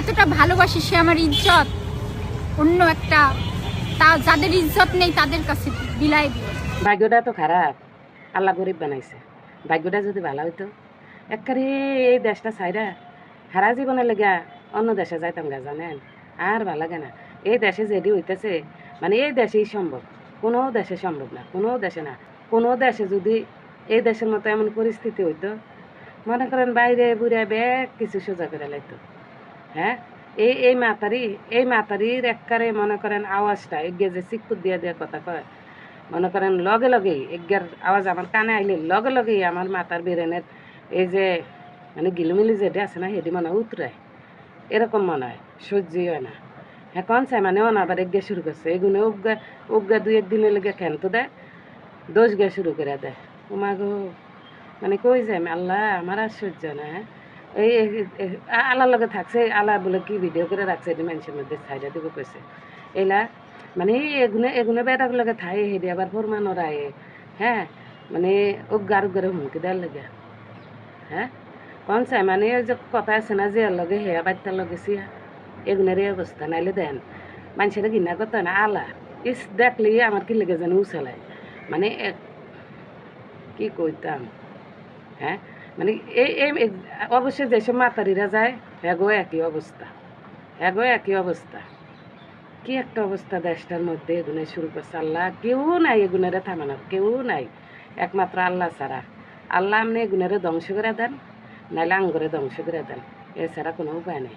এতটা ভালোবাসি সে আমার ইজ্জত। অন্য একটা তা যাদের ইজ্জত নেই তাদের কাছে বিলাই দিও। ভাগ্যটা তো খারাপ। আল্লাহ গরিব বানাইছে। ভাগ্যটা যদি ভালো হইতো একবারে এই দেশটা ছাইরা হারা জীবনের লেগা অন্য দেশে যাইতাম গা, জানেন? আর ভালো লাগে না। এই দেশে যেটি হইতেছে মানে এই দেশেই সম্ভব। কোনো দেশে সম্ভব না, কোনো দেশে না। কোনো দেশে যদি এই দেশের মতো এমন পরিস্থিতি হইতো, মনে করেন বাইরে বুড়ে ব্যাগ কিছু সোজা করে লাইতো। হ্যাঁ? এই এই মাতারি এই মাতারির একবারে মনে করেন আওয়াজটা এগিয়ে যে চিকুট দিয়ে দিয়ে কথা কয়। মনে করেন লগে লগেই এগার আওয়াজ আমার কানে আইলে লগে লগেই আমার মাথার বেরেনের এই যে মানে গিলমিলি যেটা আছে না সেটি মনে হয় উতরায়। এরকম মনে হয়, সহ্যই হয় না। হ্যাঁ কন চাই মানে অন আবার এগিয়ে শুরু করছে। এগুলো উগা উগা দুই একদিনের লেগে খেলতো দেয়? দোষ গে শুরু করে দেয়। ওমা গো মানে কই যাই আল্লাহ, আমার আর সহ্য না হ্যাঁ? এই, এই- এই- আ- আল্লাহর লগে থাকছে, আল্লাহ বলে কি ভিডিও করে রাখছে এটি মানুষের মধ্যে ছাইডা দিব কইছে এলা মানে এগুলো এগুলো বেটার লগে থাই হেরি আবার ফরমান রায় হ্যাঁ মানে ও গারু গারু হুমকি দেওয়ার লাগে। হ্যাঁ কোন চাই মানে যে কথা আছে না যে লগে হেয়া বাচ্চার লগে সিয়া এগুলোর এই অবস্থা নাইলে দেন। মানুষের ঘৃণা করতে না আলা ইস দেখলে আমার কি লেগে যেন উছালায় মানে এক- কি কইতাম। হ্যাঁ মানে এই এই অবশ্যই যেসব মাতারিরা যায় হ্যাগো একই অবস্থা। হ্যাগো একই অবস্থা। কি একটা অবস্থা দেশটার মধ্যে এগুনে শুরু করছে আল্লাহ। কেউ নাই এগুনেরে থামানোর, কেউ নাই। একমাত্র আল্লাহ ছাড়া। আল্লাহ আপনি এগুনেরে ধ্বংস করে দেন নাহলে আঙ্গরে ধ্বংস করে দেন। এছাড়া কোনো উপায় নেই।